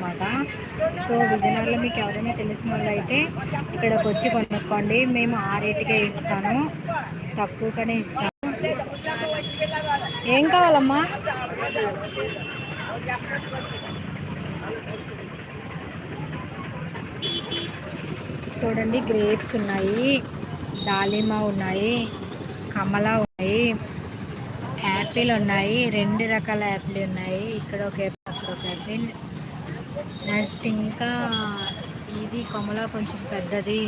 అనమాట సో విజయనగరంలో మీకు ఎవరైనా తెలిసిన వాళ్ళు అయితే ఇక్కడికి వచ్చి కొనుక్కోండి. మేము ఆ రేటుకే ఇస్తాను. తక్కువగానే ఇస్తాను. ఏం కావాలమ్మా? చూడండి గ్రేప్స్ ఉన్నాయి దాలిమ ఉన్నాయి కమలా ఉన్నాయి యాపిల్ ఉన్నాయి రెండు రకాల యాపిల్ ఉన్నాయి. ఇక్కడ ఒక యాపిల్ అక్కడ ఒక యాపిల్. నెక్స్ట్ ఇంకా ఇది కొమల కొంచెం పెద్దది.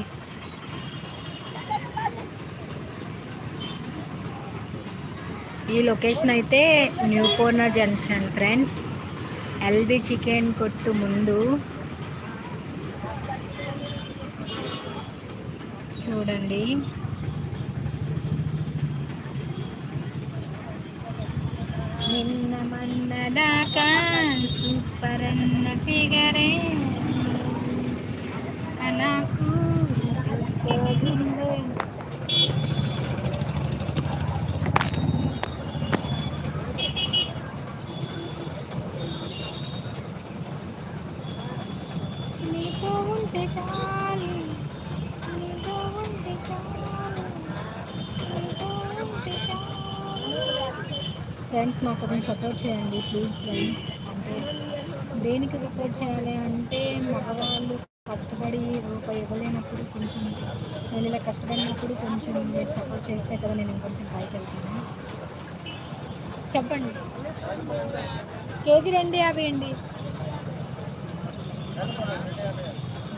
ఈ లొకేషన్ అయితే new corner junction friends. LB chicken కొట్టు ముందు. చూడండి. నిన్న మన్నదాకా సూపర్ అన్న ఫిగరే. నాకు సోగిందే ఫ్రెండ్స్ మాకు కొంచెం సపోర్ట్ చేయండి ప్లీజ్ ఫ్రెండ్స్ అంటే దేనికి సపోర్ట్ చేయాలి అంటే మగవాళ్ళు కష్టపడి రూపాయి ఇవ్వలేనప్పుడు కొంచెం నేను ఇలా కష్టపడినప్పుడు కొంచెం మీరు సపోర్ట్ చేస్తే కదా నేను ఇంకొంచెం పైకి వెళ్తాను. చెప్పండి. కేజీ రెండు యాభై అండి.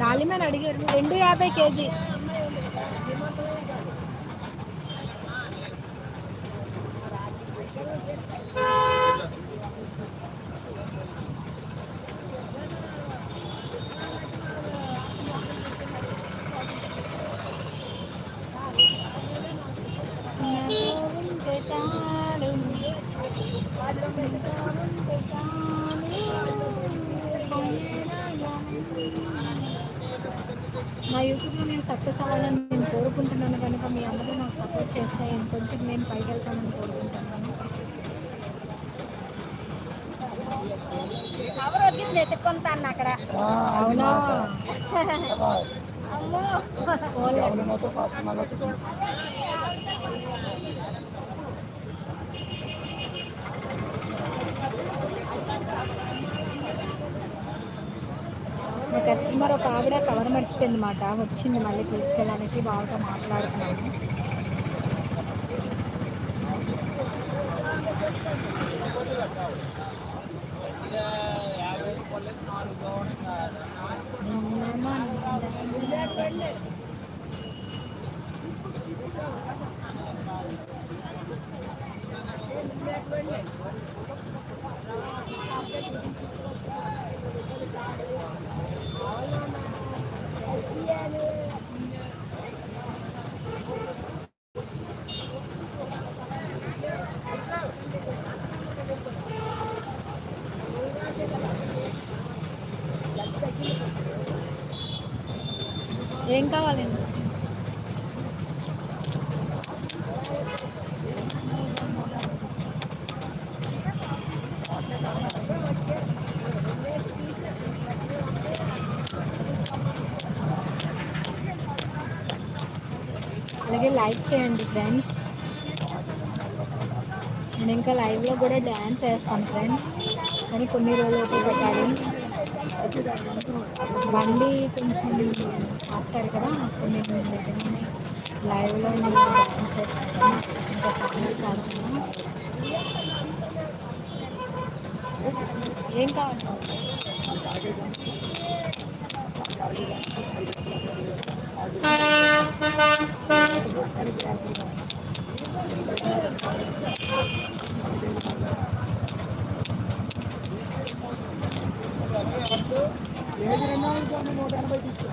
దాలిమని అడిగారు. రెండు యాభై కేజీ. చాలు. నా యూట్యూబ్లో నేను సక్సెస్ అవ్వాలని నేను కోరుకుంటున్నాను కనుక మీ అందరూ నాకు సపోర్ట్ చేస్తే ఇంకొంచెం నేను పైకి వెళ్తానని కోరుకుంటున్నాను అక్కడ. అవునా? అమ్మో. కస్టమర్ ఒక ఆవిడ కవర్ మర్చిపోయింది మాట వచ్చింది మళ్ళీ తీసుకెళ్ళడానికి వాళ్ళతో మాట్లాడుతున్నాను. నిన్న మొన్న ఏం కావాలండి అలాగే లైక్ చేయండి ఫ్రెండ్స్. నేను ఇంకా లైవ్లో కూడా డ్యాన్స్ వేస్తాను ఫ్రెండ్స్. కానీ కొన్ని రోజులు ఓపిక పెట్టాలి బండి కొంచెం ఆపుతారు కదా అప్పుడు నేను నిజంగానే లైవ్లో నేను ఇంకా సాంగ్స్ పాడుతున్నాను ఏం కావాలి? ఏది రెండు వందల నూట ఎనభై తీసుకో